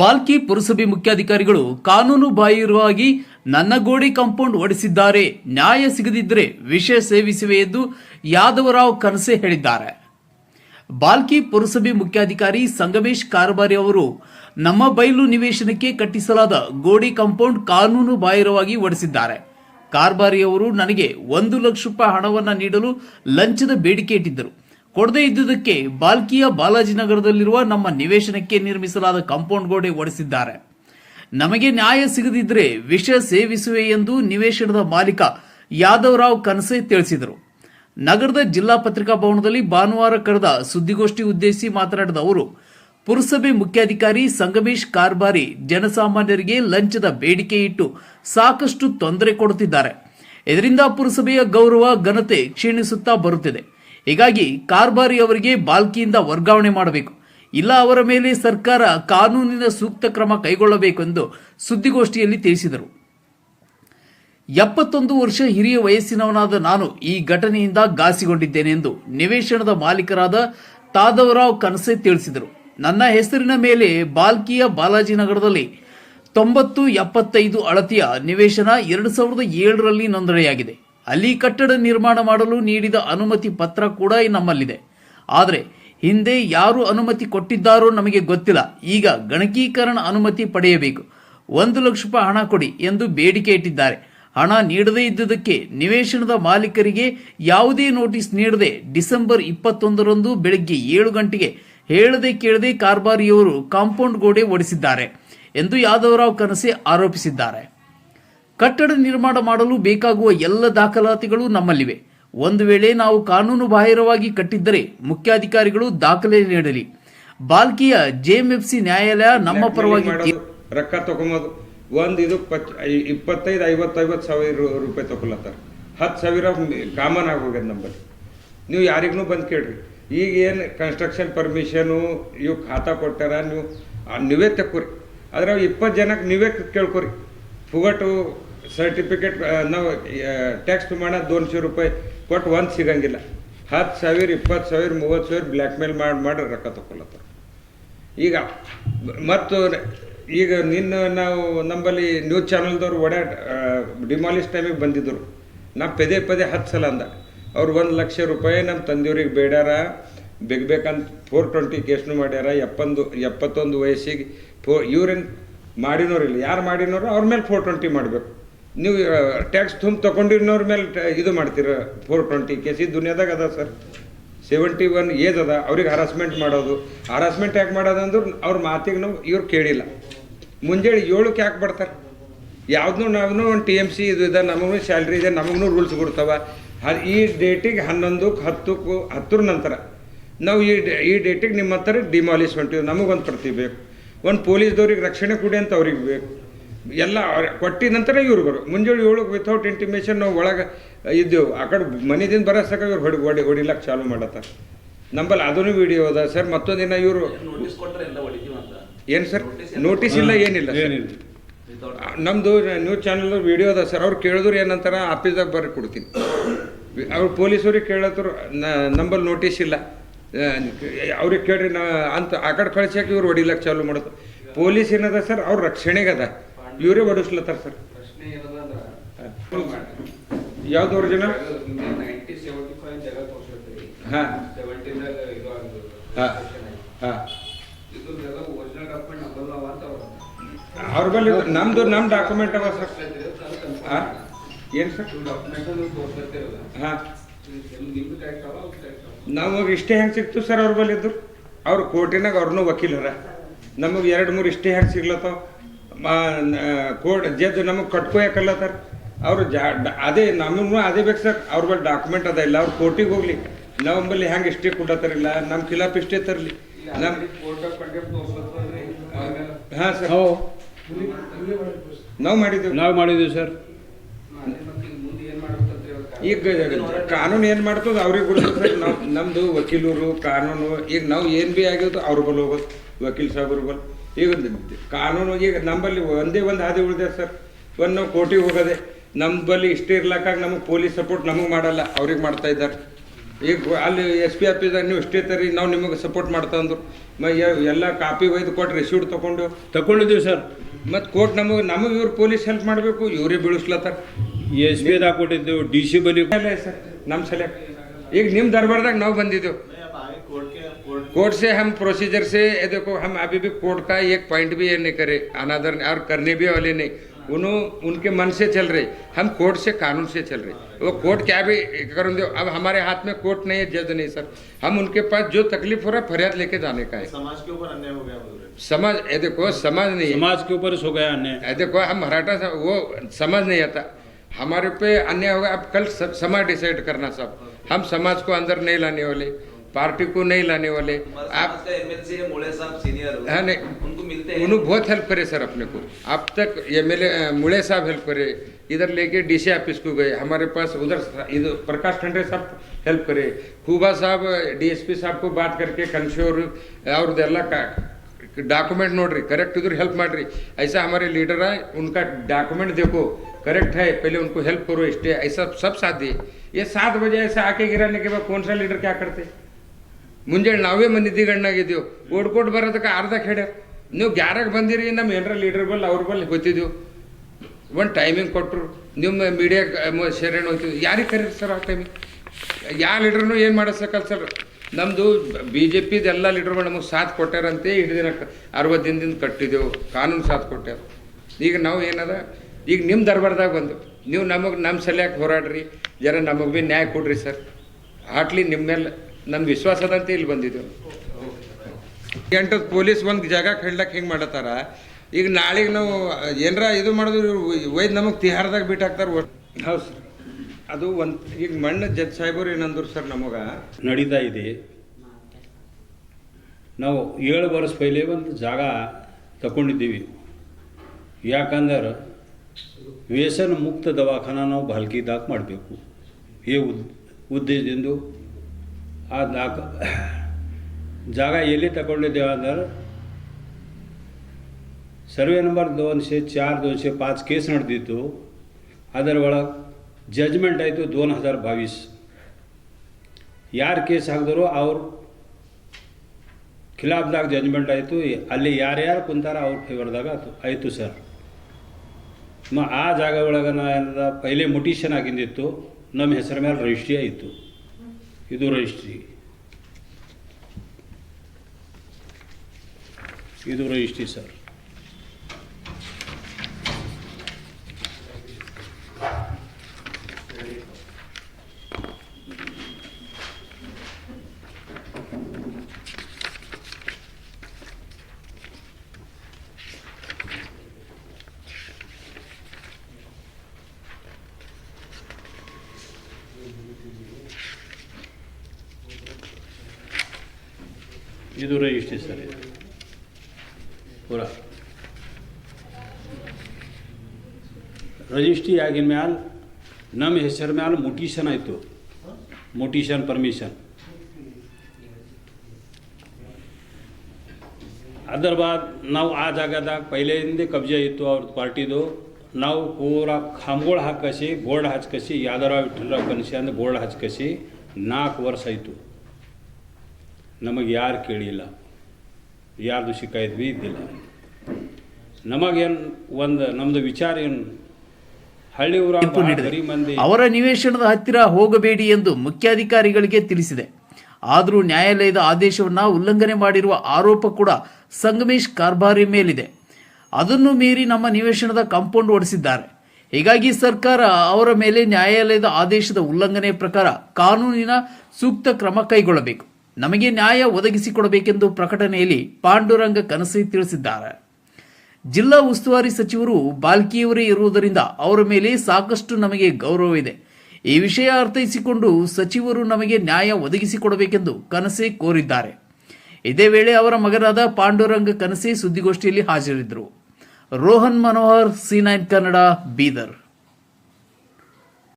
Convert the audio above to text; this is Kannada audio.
ಬಾಲ್ಕಿ ಪುರಸಭೆ ಮುಖ್ಯಾಧಿಕಾರಿಗಳು ಕಾನೂನು ಬಾಹಿರವಾಗಿ ನನ್ನ ಗೋಡೆ ಕಾಂಪೌಂಡ್ ಓಡಿಸಿದ್ದಾರೆ. ನ್ಯಾಯ ಸಿಗದಿದ್ದರೆ ವಿಷಯ ಸೇವಿಸಿವೆ ಎಂದು ಯಾದವರಾವ್ ಕನಸೆ ಹೇಳಿದ್ದಾರೆ. ಬಾಲ್ಕಿ ಪುರಸಭೆ ಮುಖ್ಯಾಧಿಕಾರಿ ಸಂಗಮೇಶ್ ಕಾರಬಾರಿ ಅವರು, ನಮ್ಮ ಬಯಲು ನಿವೇಶನಕ್ಕೆ ಕಟ್ಟಿಸಲಾದ ಗೋಡಿ ಕಾಂಪೌಂಡ್ ಕಾನೂನು ಬಾಹಿರವಾಗಿ ಓಡಿಸಿದ್ದಾರೆ. ಕಾರ್ಬಾರಿ ಅವರು ನನಗೆ ಒಂದು ಲಕ್ಷ ರೂಪಾಯಿ ಹಣವನ್ನು ನೀಡಲು ಲಂಚದ ಬೇಡಿಕೆ ಇಟ್ಟಿದ್ದರು. ಕೊಡದೇ ಇದ್ದುದಕ್ಕೆ ಬಾಲ್ಕಿಯ ಬಾಲಾಜಿನಗರದಲ್ಲಿರುವ ನಮ್ಮ ನಿವೇಶನಕ್ಕೆ ನಿರ್ಮಿಸಲಾದ ಕಾಂಪೌಂಡ್ ಗೋಡೆ ಒಡೆಸಿದ್ದಾರೆ ನಮಗೆ ನ್ಯಾಯ ಸಿಗದಿದ್ದರೆ ವಿಷ ಸೇವಿಸುವೆ ಎಂದು ನಿವೇಶನದ ಮಾಲೀಕ ಯಾದವರಾವ್ ಕನಸೆ ತಿಳಿಸಿದರು. ನಗರದ ಜಿಲ್ಲಾ ಪತ್ರಿಕಾ ಭವನದಲ್ಲಿ ಭಾನುವಾರ ಕರೆದ ಸುದ್ದಿಗೋಷ್ಠಿ ಉದ್ದೇಶಿಸಿ ಮಾತನಾಡಿದ ಅವರು, ಪುರಸಭೆ ಮುಖ್ಯಾಧಿಕಾರಿ ಸಂಗಮೇಶ್ ಕಾರ್ಬಾರಿ ಜನಸಾಮಾನ್ಯರಿಗೆ ಲಂಚದ ಬೇಡಿಕೆ ಇಟ್ಟು ಸಾಕಷ್ಟು ತೊಂದರೆ ಕೊಡುತ್ತಿದ್ದಾರೆ. ಇದರಿಂದ ಪುರಸಭೆಯ ಗೌರವ ಘನತೆ ಕ್ಷೀಣಿಸುತ್ತಾ ಬರುತ್ತಿದೆ. ಹೀಗಾಗಿ ಕಾರ್ಬಾರಿ ಅವರಿಗೆ ಬಾಲ್ಕಿಯಿಂದ ವರ್ಗಾವಣೆ ಮಾಡಬೇಕು. ಇಲ್ಲ ಅವರ ಮೇಲೆ ಸರ್ಕಾರ ಕಾನೂನಿನ ಸೂಕ್ತ ಕ್ರಮ ಕೈಗೊಳ್ಳಬೇಕೆಂದು ಸುದ್ದಿಗೋಷ್ಠಿಯಲ್ಲಿ ತಿಳಿಸಿದರು. ಎಪ್ಪತ್ತೊಂದು ವರ್ಷ ಹಿರಿಯ ವಯಸ್ಸಿನವನಾದ ನಾನು ಈ ಘಟನೆಯಿಂದ ಘಾಸಿಗೊಂಡಿದ್ದೇನೆ ಎಂದು ನಿವೇಶನದ ಮಾಲೀಕರಾದ ತಾದವರಾವ್ ಕನಸೆ ತಿಳಿಸಿದರು. ನನ್ನ ಹೆಸರಿನ ಮೇಲೆ ಬಾಲ್ಕಿಯ ಬಾಲಾಜಿನಗರದಲ್ಲಿ ತೊಂಬತ್ತು ಎಪ್ಪತ್ತೈದು ಅಳತೆಯ ನಿವೇಶನ ಎರಡು ಸಾವಿರದ ಏಳರಲ್ಲಿ ನೋಂದಣಿಯಾಗಿದೆ. ಅಲ್ಲಿ ಕಟ್ಟಡ ನಿರ್ಮಾಣ ಮಾಡಲು ನೀಡಿದ ಅನುಮತಿ ಪತ್ರ ಕೂಡ ನಮ್ಮಲ್ಲಿದೆ. ಆದರೆ ಹಿಂದೆ ಯಾರು ಅನುಮತಿ ಕೊಟ್ಟಿದ್ದಾರೋ ನಮಗೆ ಗೊತ್ತಿಲ್ಲ. ಈಗ ಗಣಕೀಕರಣ ಅನುಮತಿ ಪಡೆಯಬೇಕು. ಒಂದು ಲಕ್ಷ ರೂಪಾಯಿ ಹಣ ಕೊಡಿ ಎಂದು ಬೇಡಿಕೆ ಇಟ್ಟಿದ್ದಾರೆ. ಹಣ ನೀಡದೇ ಇದ್ದುದಕ್ಕೆ ನಿವೇಶನದ ಮಾಲೀಕರಿಗೆ ಯಾವುದೇ ನೋಟಿಸ್ ನೀಡದೆ ಡಿಸೆಂಬರ್ ಇಪ್ಪತ್ತೊಂದರಂದು ಬೆಳಗ್ಗೆ ಏಳು ಗಂಟೆಗೆ ಹೇಳದೆ ಕೇಳದೆ ಕಾರ್ಬಾರಿಯವರು ಕಾಂಪೌಂಡ್ ಗೋಡೆ ಒಡೆಸಿದ್ದಾರೆ ಎಂದು ಯಾದವರಾವ್ ಕನಸೆ ಆರೋಪಿಸಿದ್ದಾರೆ. ಕಟ್ಟಡ ನಿರ್ಮಾಣ ಮಾಡಲು ಬೇಕಾಗುವ ಎಲ್ಲ ದಾಖಲಾತಿಗಳು ನಮ್ಮಲ್ಲಿವೆ. ಒಂದು ವೇಳೆ ನಾವು ಕಾನೂನು ಬಾಹಿರವಾಗಿ ಕಟ್ಟಿದ್ದರೆ ಮುಖ್ಯಾಧಿಕಾರಿಗಳು ದಾಖಲೆ ನೀಡಲಿ. ಬಾಲ್ಕಿಯ ಜೆಎಂಎಫ್ಸಿ ನ್ಯಾಯಾಲಯ ನಮ್ಮ ಪರವಾಗಿ ರೊಕ್ಕ ತಗೊಂಬೋದು. ಒಂದು ಇದು ಇಪ್ಪತ್ತೈದು ಐವತ್ತು ಐವತ್ತು ಸಾವಿರ ರೂಪಾಯಿ ತಗೊಳತ್ತಾರ. ಹತ್ತು ಸಾವಿರ ಕಾಮನ್ ಆಗೋಗ್ಯದ ನಂಬಲ್ಲಿ. ನೀವು ಯಾರಿಗೂ ಬಂದು ಕೇಳ್ರಿ. ಈಗ ಏನು ಕನ್ಸ್ಟ್ರಕ್ಷನ್ ಪರ್ಮಿಷನು ಇವು ಖಾತಾ ಕೊಟ್ಟಾರ ನೀವು ನೀವೇ ತಕ್ಕೋರಿ. ಅದ್ರಾಗ ಇಪ್ಪತ್ತು ಜನಕ್ಕೆ ನೀವೇ ಕೇಳ್ಕೊರಿ. ಫುಗಟು ಸರ್ಟಿಫಿಕೇಟ್ ನಾವು ಟ್ಯಾಕ್ಸ್ ಮಾಡ ದೋನ್ಶೆ ರೂಪಾಯಿ ಕೊಟ್ಟು ಒಂದು ಸಿಗಂಗಿಲ್ಲ. ಹತ್ತು ಸಾವಿರ, ಇಪ್ಪತ್ತು ಸಾವಿರ, ಮೂವತ್ತು ಸಾವಿರ ಬ್ಲ್ಯಾಕ್ ಮೇಲ್ ಮಾಡಿ ಮಾಡಿ, ರೊಕ್ಕ ತಗೊಳತ್ತಾರ ಈಗ, ಮತ್ತು ಈಗ ನಿನ್ನ ನಾವು ನಂಬಲ್ಲಿ ನ್ಯೂಸ್ ಚಾನಲ್ದವ್ರು ಒಡೆ ಡಿಮಾಲಿಸ್ ಟೈಮಿಗೆ ಬಂದಿದ್ದರು ನಾ ಪದೇ ಪದೇ ಹತ್ತು ಸಲ ಅಂದ. ಅವ್ರು ಒಂದು ಲಕ್ಷ ರೂಪಾಯಿ ನಮ್ಮ ತಂದೆಯವ್ರಿಗೆ ಬೇಡಾರ ಬೇಕಂತ ಫೋರ್ ಟ್ವೆಂಟಿ ಕೇಸ್ನು ಮಾಡ್ಯಾರ, ಎಪ್ಪಂದು, ಎಪ್ಪತ್ತೊಂದು ವಯಸ್ಸಿಗೆ ಫೋ, ಇವ್ರೇನು ಮಾಡಿನೋರಿಲ್ಲ. ಯಾರು ಮಾಡಿನೋರು ಅವ್ರ ಮೇಲೆ ಫೋರ್ ಟ್ವೆಂಟಿ ಮಾಡಬೇಕು. ನೀವು ಟ್ಯಾಕ್ಸ್ ತುಂಬ ತೊಗೊಂಡಿರೋರ ಮೇಲೆ ಇದು ಮಾಡ್ತೀರ? ಫೋರ್ ಟ್ವೆಂಟಿ ಕೆ ಸಿ ದುನಿಯಾದಾಗ ಅದ ಸರ್ ಸೆವೆಂಟಿ ಒನ್ ಏಜ್ ಅದ. ಅವ್ರಿಗೆ ಹರಾಸ್ಮೆಂಟ್ ಮಾಡೋದು. ಹರಾಸ್ಮೆಂಟ್ ಯಾಕೆ ಮಾಡೋದು ಅಂದ್ರೆ ಅವ್ರ ಮಾತಿಗೆ ನಾವು ಇವ್ರು ಕೇಳಿಲ್ಲ. ಮುಂಜಾನೆ ಏಳಕ್ಕೆ ಯಾಕೆ ಬರ್ತಾರೆ? ಯಾವ್ದನ್ನೂ ನಾವೂ ಒಂದು ಟಿ ಎಂ ಸಿ ಇದು ಇದೆ, ನಮಗೂ ಸ್ಯಾಲ್ರಿ ಇದೆ, ನಮಗೂ ರೂಲ್ಸ್ ಕೊಡ್ತಾವ ಹ- ಈ ಡೇಟಿಗೆ ಹನ್ನೊಂದಕ್ಕೆ ಹತ್ತಕ್ಕೂ ಹತ್ತರ ನಂತರ ನಾವು ಈ ಈ ಡೇಟಿಗೆ ನಿಮ್ಮ ಹತ್ರ ಡಿಮಾಲಿಸ್ ಹೊಂಟಿವಿ ನಮಗೊಂದು ಪ್ರತಿ ಬೇಕು. ಒಂದು ಪೊಲೀಸ್ದವ್ರಿಗೆ ರಕ್ಷಣೆ ಕೊಡಿ ಅಂತ ಅವ್ರಿಗೆ ಬೇಕು. ಎಲ್ಲ ಕೊಟ್ಟಿದ ನಂತರ ಇವ್ರು ಬರು. ಮುಂಜಾನೆ ಏಳಕ್ಕೆ ವಿತೌಟ್ ಇಂಟಿಮೇಷನ್ ನಾವು ಒಳಗೆ ಇದ್ದೆವು. ಆ ಕಡೆ ಮನೆದಿಂದ ಬರೋಸಕ ಇವ್ರು ಹೊಡಿ ಹೊಡಿ ಹೊಡಿಲಕ್ಕೆ ಚಾಲು ಮಾಡತ್ತಾರ. ನಂಬಲ್ಲಿ ಅದನ್ನು ವಿಡಿಯೋ ಅದ ಸರ್. ಮತ್ತೊಂದಿನ ಇವರು ಏನು ಸರ್? ನೋಟಿಸ್ ಇಲ್ಲ ಏನಿಲ್ಲ ನಮ್ಮದು ನಮ್ದು ನ್ಯೂಸ್ ಚಾನಲ್ ವಿಡಿಯೋ ಅದ ಸರ್. ಅವ್ರು ಕೇಳಿದ್ರು ಏನಂತಾರ ಆಫೀಸ್ದಾಗ ಬರ್ರಿ ಕೊಡ್ತೀನಿ. ಅವ್ರು ಪೊಲೀಸವ್ರಿಗೆ ಕೇಳತ್ರು ನಂಬಲ್ಲಿ ನೋಟಿಸ್ ಇಲ್ಲ. ಅವ್ರಿಗೆ ಕೇಳ್ರಿ ನಾ ಅಂತ ಆ ಕಡೆ ಕಳ್ಸಕ್ಕೆ ಇವ್ರು ಹೊಡಿಲಕ್ಕೆ ಚಾಲು ಮಾಡೋದು ಪೊಲೀಸ್ ಏನದ ಸರ್? ಅವ್ರ ರಕ್ಷಣೆಗದ. ಅದ ಇವರೇ ಹೊಡಿಸ್ಲತ್ತಾರ ಸರ್ ಪ್ರಶ್ನೆ ಜನ? ಹಾ. ಹಾ. ಹಾಂ. ಅವ್ರು ಬಳಿ ನಮ್ದು ನಮ್ಮ ಡಾಕ್ಯುಮೆಂಟ್ ಅವ ಸರ್. ಹಾಂ. ಏನು ಸರ್? ಹಾಂ. ನಮಗೆ ಇಷ್ಟೇ ಹೆಂಗೆ ಸಿಕ್ತು ಸರ್ ಅವ್ರ ಬಳಿ ಅವ್ರ ಅವ್ರು ಕೋರ್ಟಿನಾಗ ಅವ್ರನ್ನೂ ವಕೀಲರ. ನಮಗೆ ಎರಡು ಮೂರು ಇಷ್ಟೇ ಹೆಂಗೆ ಸಿಗ್ಲತ್ತಾವ ಕೋರ್ಟ್ ಜಡ್ಜ್ ನಮಗೆ ಕಟ್ಕೋಯಕಲ್ಲತ್ತಾರ ಅವರು ಜಾ ಅದೇ ನಮಗೂ ಅದೇ ಬೇಕು ಸರ್. ಅವ್ರ ಬಳಿ ಡಾಕ್ಯುಮೆಂಟ್ ಅದ ಇಲ್ಲ ಅವ್ರು ಕೋರ್ಟಿಗೆ ಹೋಗ್ಲಿ. ನಮ್ಮಲ್ಲಿ ಹೆಂಗೆ ಇಷ್ಟೇ ಕೊಡತ್ತಾರಿಲ್ಲ ನಮ್ಮ ಖಿಲಾಫ್ ಇಷ್ಟೇ ತರಲಿ. ನಮ್ಮ ಹಾಂ ಸರ್. ನಾವು ನಾವು ಮಾಡಿದ್ದೀವಿ. ನಾವು ಮಾಡಿದ್ದೀವಿ ಸರ್. ಈಗ ಕಾನೂನು ಏನು ಮಾಡ್ತದ ಅವ್ರಿಗೆ ಕೊಡ್ತದೆ ಸರ್. ನಾವು ನಮ್ಮದು ವಕೀಲರು ಕಾನೂನು ಈಗ ನಾವು ಏನು ಭೀ ಆಗಿದ್ದು ಅವ್ರ ಬಲ್ ಹೋಗೋದು ವಕೀಲ್ ಸಾಹೇಬ್ರ ಬಲ್ ಈಗ ಕಾನೂನು ಈಗ ನಮ್ಮಲ್ಲಿ ಒಂದೇ ಒಂದು ಹಾದಿ ಉಳಿದೆ ಸರ್. ಒಂದು ನಾವು ಕೋರ್ಟಿಗೆ ಹೋಗೋದೆ ನಮ್ಮ ಬಲ್ಲಿ ಇಷ್ಟೇ ಇರ್ಲಕ್ಕಾಗ ನಮಗೆ ಪೊಲೀಸ್ ಸಪೋರ್ಟ್ ನಮಗೆ ಮಾಡಲ್ಲ ಅವ್ರಿಗೆ ಮಾಡ್ತಾ ಇದ್ದಾರೆ. ಈಗ ಅಲ್ಲಿ ಎಸ್ ಪಿ ಆಫೀಸ್ದಾಗ ನೀವು ಇಷ್ಟೇ ತರಿ ನಾವು ನಿಮಗೆ ಸಪೋರ್ಟ್ ಮಾಡ್ತಾ ಅಂದ್ರು. ಎಲ್ಲ ಕಾಪಿ ಒಯ್ದು ಕೊಟ್ಟು ರಿಸೀಟ್ ತೊಗೊಂಡು ತಗೊಂಡಿದ್ದೀವಿ ಸರ್. ಮತ್ತು ಕೋರ್ಟ್ ನಮಗೆ ನಮಗೆ ಇವ್ರು ಪೊಲೀಸ್ ಹೆಲ್ಪ್ ಮಾಡಬೇಕು ಇವರೇ ಬೀಳಿಸ್ಲತ್ತಾರ ಎಸ್ ಬಿ ದಾಗ ಕೊಟ್ಟಿದ್ದೆವು ಡಿ ಸಿ ಬಲಿ. ಸರ್ ನಮ್ಮ ಸಲ ಈಗ ನಿಮ್ಮ ದರ್ಬಾರ್ದಾಗ ನಾವು ಬಂದಿದ್ದೆವು. कोर्ट से हम प्रोसीजर से ये देखो हम अभी भी कोर्ट का एक पॉइंट भी ये नहीं करे अनादर और करने भी वाले नहीं। उन्हों उनके मन से चल रहे हम कोर्ट से कानून से चल रहे। वो कोर्ट क्या भी करूँ दो अब हमारे हाथ में कोर्ट नहीं है जज नहीं सर। हम उनके पास जो तकलीफ़ हो रहा है फरियाद लेके जाने का है। समाज के ऊपर अन्याय हो गया बोल समाज ये देखो समाज नहीं समाज के ऊपर हो गया अन्याय। ये देखो हम मराठा सा- वो समझ नहीं आता। हमारे पे अन्याय होगा अब कल समाज डिसाइड करना सब। हम समाज को अंदर नहीं लाने वाले। पार्टी को नहीं लाने वाले हमारे आप समाज का एमएलसी है मोड़े साहब सीनियर हाँ नहीं उनको मिलते हैं उन्होंने बहुत हेल्प करे सर अपने को अब तक एम एल मुड़े साहब हेल्प करे इधर लेके डीसी ऑफिस को गए हमारे पास उधर इधर प्रकाश खंडे साहब हेल्प करे खूबा साहब डीएसपी साहब को बात करके कंशोर ಅವ್ರದ್ದೆಲ್ಲ डॉक्यूमेंट नोड्री करेक्ट इधर हेल्प ಮಾಡ್ರಿ ऐसा हमारे लीडर है उनका डॉक्यूमेंट देखो करेक्ट है पहले उनको हेल्प करो स्टे ऐसा सब साथ दिए ये सात बजे ऐसा आके गिराने के बाद कौन सा लीडर क्या करते ಮುಂಜಾನೆ ನಾವೇ ಮಂದಿ ಗಣ್ಣಾಗಿದ್ದೀವಿ ಓಡ್ಕೊಟ್ಟು ಬರೋದಕ್ಕೆ ಅರ್ಧ ಕೆಡ. ನೀವು ಗ್ಯಾರಾಗ ಬಂದಿರಿ, ನಮ್ಮ ಏನರ ಲೀಡರ್ ಬಲ್ಲ, ಅವ್ರ ಬಲ್ಲಿ ಗೊತ್ತಿದ್ದೀವಿ ಒಂದು ಟೈಮಿಂಗ್ ಕೊಟ್ಟರು ನಿಮ್ಮ ಮೀಡಿಯಾ ಶೇರಣ್ ಹೋಗ್ತೀವಿ ಯಾರಿಗೆ ಕರೀರಿ ಸರ್ ಆ ಟೈಮಿಗೆ ಯಾವ ಲೀಡ್ರೂ ಏನು ಮಾಡಿಸಕಲ್ಲ ಸರ್ ನಮ್ಮದು ಬಿ ಜೆ ಪಿದು ಎಲ್ಲ ಲೀಡರ್ಗಳು ನಮಗೆ ಸಾಥ್ ಕೊಟ್ಟಾರಂತೆ ಇಡೀ ದಿನ ಅರವತ್ತು ದಿನದಿಂದ ಕಟ್ಟಿದ್ದೆವು ಕಾನೂನು ಸಾಥ್ ಕೊಟ್ಟಾರ ಈಗ ನಾವು ಏನದ? ಈಗ ನಿಮ್ಮ ದರ್ಬಾರ್ದಾಗ ಬಂದು. ನೀವು ನಮಗೆ ನಮ್ಮ ಸಲ್ಯಾಕೆ ಹೋರಾಡ್ರಿ. ಜನ ನಮಗೆ ಭೀ ನ್ಯಾಯ ಕೊಡ್ರಿ ಸರ್ ಆಟ್ಲಿ ನಿಮ್ಮ ಮೇಲೆ ನಮ್ಮ ವಿಶ್ವಾಸದಂತೆ ಇಲ್ಲಿ ಬಂದಿದ್ದು. ಎಂಟು ಪೊಲೀಸ್ ಒಂದು ಜಾಗ ಕಡ್ಲಕ್ಕೆ ಹೆಂಗೆ ಮಾಡತ್ತಾರ? ಈಗ ನಾಳೆಗೆ ನಾವು ಏನರ ಇದು ಮಾಡಿದ್ರು ಒಯ್ದು ನಮಗೆ ತಿಹಾರದಾಗ ಬಿಟ್ಟು ಹೌದು ಸರ್. ಅದು ಒಂದು ಈಗ ಮಣ್ಣು ಜಡ್ ಸಾಹೇಬರು ಏನಂದ್ರು ಸರ್ ನಮಗೆ. ನಡೀತಾ ಇದೆ. ನಾವು ಏಳು ವರ್ಷ ಪೈಲೆ ಒಂದು ಜಾಗ ತಗೊಂಡಿದ್ದೀವಿ ಯಾಕಂದ್ರೆ ವ್ಯಸನ ಮುಕ್ತ ದವಾಖಾನ ನಾವು ಬಾಲ್ಕಿದಾಗ ಮಾಡಬೇಕು. ಈ ಉದ್ ಉದ್ದೇಶದಿಂದ ಆ ನಾಲ್ಕು ಜಾಗ ಎಲ್ಲಿ ತಗೊಂಡಿದ್ದೇವೆ ಅಂದ್ರೆ ಸರ್ವೆ ನಂಬರ್ ದೋನ್ಶೆ ಚಾರ್ ದೋನ್ಶೆ ಪಾಚ್ ಕೇಸ್ ನಡೆದಿತ್ತು. ಅದರ ಒಳಗೆ ಜಜ್ಮೆಂಟ್ ಆಯಿತು, ದೋನ್ ಹಜಾರ್ ಬಾವೀಸ್. ಯಾರು ಕೇಸ್ ಹಾಕಿದ್ರು ಅವ್ರ ಖಿಲಾಫ್ದಾಗ ಜಜ್ಮೆಂಟ್ ಆಯಿತು. ಅಲ್ಲಿ ಯಾರ್ಯಾರು ಕುಂತಾರ ಅವ್ರ ಫೇವರ್ದಾಗ ಆಯ್ತು ಆಯಿತು ಸರ್. ಮ ಆ ಜಾಗ ಒಳಗೆ ನಾ ಏನದ ಪೈಲೆ ಮುಟೀಷನ್ ಆಗಿಂದಿತ್ತು ನಮ್ಮ ಹೆಸರ ಮೇಲೆ ರಿಜಿಸ್ಟ್ರಿ ಆಯಿತು. ಇದು ರಿಜಿಸ್ಟ್ರಿ ಇದು ರಿಜಿಸ್ಟ್ರಿ ಸರ್ ಇದು ರಿಜಿಸ್ಟ್ರಿ ಸರ್ ಇದು. ಪೂರ. ರಜಿಸ್ಟ್ರಿ ಆಗಿನ ಮ್ಯಾಲ ನಮ್ಮ ಹೆಸರ ಮ್ಯಾಲ ಮುಟೀಷನ್ ಆಯಿತು. ಮುಟೀಷನ್ ಪರ್ಮಿಷನ್ ಅದರ ಬಾದ್ ನಾವು ಆ ಜಾಗದಾಗ ಪೈಲೆಯಿಂದ ಕಬ್ಜೆ ಇತ್ತು ಅವ್ರ ಪಾರ್ಟಿದು. ನಾವು ಪೂರ ಖಾಮ್ಗಳು ಹಾಕಸಿ ಬೋರ್ಡ್ ಹಚ್ಕಸಿ, ಯಾವ್ದಾರ ವಿಠ್ಠಲರಾವ್ ಕನಸಿ ಅಂದ್ರೆ ಬೋರ್ಡ್ ಹಚ್ಕಸಿ ನಾಲ್ಕು ವರ್ಷ ಆಯಿತು. ನಮಗೆ ಯಾರು ಕೇಳಿಲ್ಲ. ಯಾರ್ದು ಶಿಕಾಯತ್ ಭೀ ಇದ್ದಿಲ್ಲ. ನಮಗೇನು ಒಂದು ನಮ್ಮದು ವಿಚಾರ ಏನು ಹಳ್ಳಿ ಊರ ಮಂದಿ ಅವರ ನಿವೇಶನದ ಹತ್ತಿರ ಹೋಗಬೇಡಿ ಎಂದು ಮುಖ್ಯಾಧಿಕಾರಿಗಳಿಗೆ ತಿಳಿಸಿದೆ. ಆದರೂ ನ್ಯಾಯಾಲಯದ ಆದೇಶವನ್ನು ಉಲ್ಲಂಘನೆ ಮಾಡಿರುವ ಆರೋಪ ಕೂಡ ಸಂಗಮೇಶ್ ಕಾರ್ಬಾರಿ ಮೇಲಿದೆ. ಅದನ್ನು ಮೀರಿ ನಮ್ಮ ನಿವೇಶನದ ಕಾಂಪೌಂಡ್ ಓಡಿಸಿದ್ದಾರೆ ಹೀಗಾಗಿ ಸರ್ಕಾರ ಅವರ ಮೇಲೆ ನ್ಯಾಯಾಲಯದ ಆದೇಶದ ಉಲ್ಲಂಘನೆ ಪ್ರಕಾರ ಕಾನೂನಿನ ಸೂಕ್ತ ಕ್ರಮ ಕೈಗೊಳ್ಳಬೇಕು. ನಮಗೆ ನ್ಯಾಯ ಒದಗಿಸಿಕೊಡಬೇಕೆಂದು ಪ್ರಕಟಣೆಯಲ್ಲಿ ಪಾಂಡುರಂಗ ಕನಸಿ ತಿಳಿಸಿದ್ದಾರೆ. ಜಿಲ್ಲಾ ಉಸ್ತುವಾರಿ ಸಚಿವರು ಬಾಲ್ಕಿಯವರೇ ಇರುವುದರಿಂದ ಅವರ ಮೇಲೆ ಸಾಕಷ್ಟು ನಮಗೆ ಗೌರವವಿದೆ ಈ ವಿಷಯ ಅರ್ಥೈಸಿಕೊಂಡು ಸಚಿವರು ನಮಗೆ ನ್ಯಾಯ ಒದಗಿಸಿಕೊಡಬೇಕೆಂದು ಕನಸೆ ಕೋರಿದ್ದಾರೆ. ಇದೇ ವೇಳೆ ಅವರ ಮಗನಾದ ಪಾಂಡುರಂಗ ಕನಸೆ ಸುದ್ದಿಗೋಷ್ಠಿಯಲ್ಲಿ ಹಾಜರಿದ್ದರು. Rohan Manohar, C nine Kannada, Bidar.